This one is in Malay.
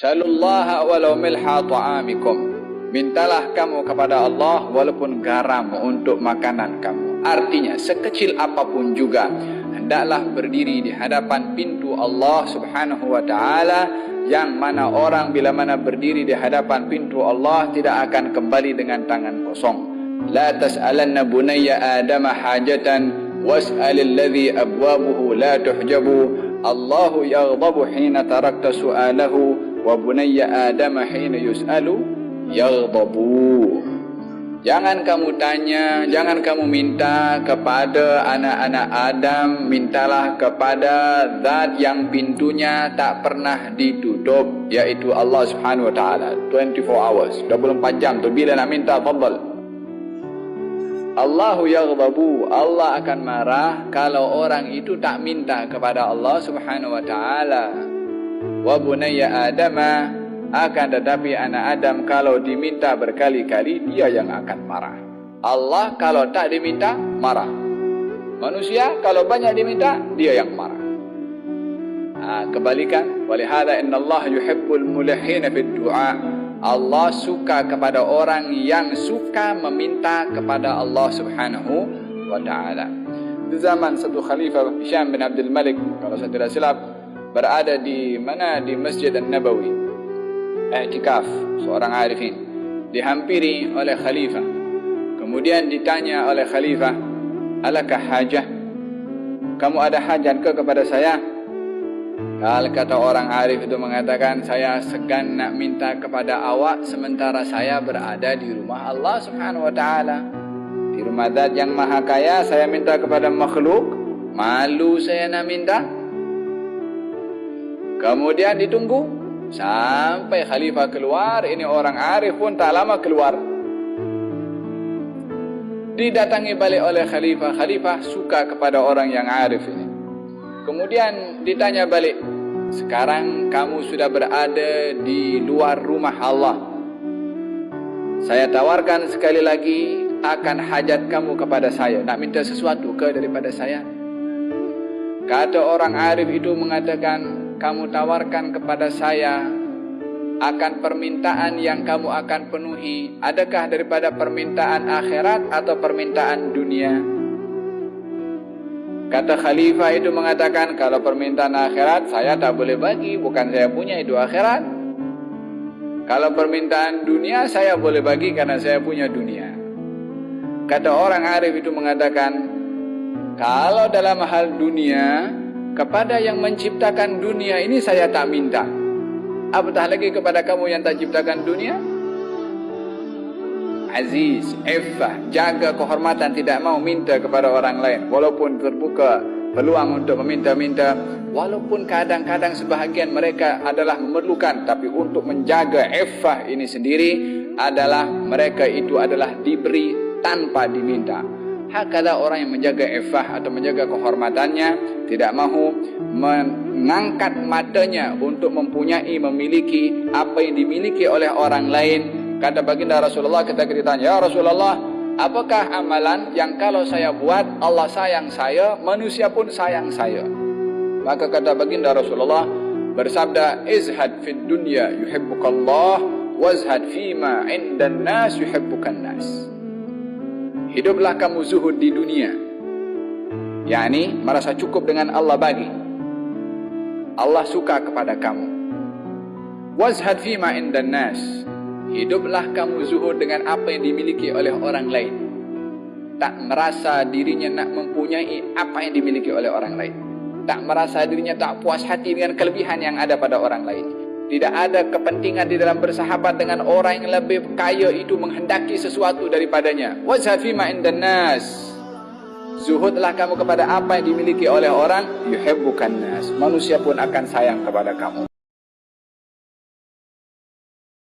Salullaha walau milha ta'amikum. Mintalah kamu kepada Allah walaupun garam untuk makanan kamu. Artinya sekecil apapun juga hendaklah berdiri di hadapan pintu Allah Subhanahu wa taala yang mana orang bila mana berdiri di hadapan pintu Allah tidak akan kembali dengan tangan kosong. La tas'alanna bunayya Adam hajatan was'alil ladzi abwabuhu la tuhjabu. Allahu yaghdabu hina tarakta su'alahu wa bunayya Adam hina yus'alu yaghdabu Jangan kamu tanya, jangan kamu minta kepada anak-anak Adam, mintalah kepada zat yang pintunya tak pernah ditutup, yaitu Allah Subhanahu wa taala. 24 hours, 24 jam tu bila nak minta fadal. Allahu yaghdabu, Allah akan marah kalau orang itu tak minta kepada Allah Subhanahu wa taala. Wa bunayya Adama akan tetapi anak Adam kalau diminta berkali-kali dia yang akan marah. Allah kalau tak diminta marah. Manusia kalau banyak diminta dia yang marah. Ha, kebalikan walihada innallaha yuhibbul mulihin fid du'a. Allah suka kepada orang yang suka meminta kepada Allah Subhanahu wa taala. Di zaman satu khalifah Hisham bin Abdul Malik kalau saya tidak silap berada di mana? Di Masjid An-Nabawi. I'tikaf seorang arifin. Dihampiri oleh khalifah. Kemudian ditanya oleh khalifah alakah hajah? Kamu ada hajat ke kepada saya? Kalau kata orang arif itu mengatakan saya segan nak minta kepada awak sementara saya berada di rumah Allah Subhanahu wa taala. Di rumah zat yang maha kaya saya minta kepada makhluk, malu saya nak minta. Kemudian ditunggu Sampai khalifah keluar, ini orang arif pun tak lama keluar. Didatangi balik oleh khalifah, khalifah suka kepada orang yang arif ini. Kemudian ditanya balik, sekarang kamu sudah berada di luar rumah Allah. Saya tawarkan sekali lagi akan hajat kamu kepada saya. Nak minta sesuatu ke daripada saya? Kata orang arif itu mengatakan, kamu tawarkan kepada saya akan permintaan yang kamu akan penuhi. Adakah daripada permintaan akhirat atau permintaan dunia? Kata khalifah itu mengatakan kalau permintaan akhirat saya tak boleh bagi. Bukan saya punya itu akhirat. Kalau permintaan dunia saya boleh bagi karena saya punya dunia. Kata orang arif itu mengatakan kalau dalam hal dunia kepada yang menciptakan dunia ini saya tak minta. Apatah lagi kepada kamu yang tak ciptakan dunia? Aziz, Effah, jaga kehormatan tidak mau minta kepada orang lain. Walaupun terbuka peluang untuk meminta-minta. Walaupun kadang-kadang sebahagian mereka adalah memerlukan. Tapi untuk menjaga Effah ini sendiri adalah mereka itu adalah diberi tanpa diminta. Hakala orang yang menjaga ifah atau menjaga kehormatannya tidak mahu mengangkat matanya untuk mempunyai memiliki apa yang dimiliki oleh orang lain. Kata baginda Rasulullah ketika ditanya, "Ya Rasulullah, apakah amalan yang kalau saya buat Allah sayang saya, manusia pun sayang saya?" Maka kata baginda Rasulullah bersabda, "Izhad fid dunya yuhibbukallah, wazhad fima 'indan nas yuhibbukan nas." Hiduplah kamu zuhud di dunia. Yakni merasa cukup dengan Allah bagi. Allah suka kepada kamu. Wazhad fima indan nas. Hiduplah kamu zuhud dengan apa yang dimiliki oleh orang lain. Tak merasa dirinya nak mempunyai apa yang dimiliki oleh orang lain. Tak merasa dirinya tak puas hati dengan kelebihan yang ada pada orang lain tidak ada kepentingan di dalam bersahabat dengan orang yang lebih kaya itu menghendaki sesuatu daripadanya. Wazhafi ma'indan nas. Zuhudlah kamu kepada apa yang dimiliki oleh orang. Yuhibbukan nas. Manusia pun akan sayang kepada kamu.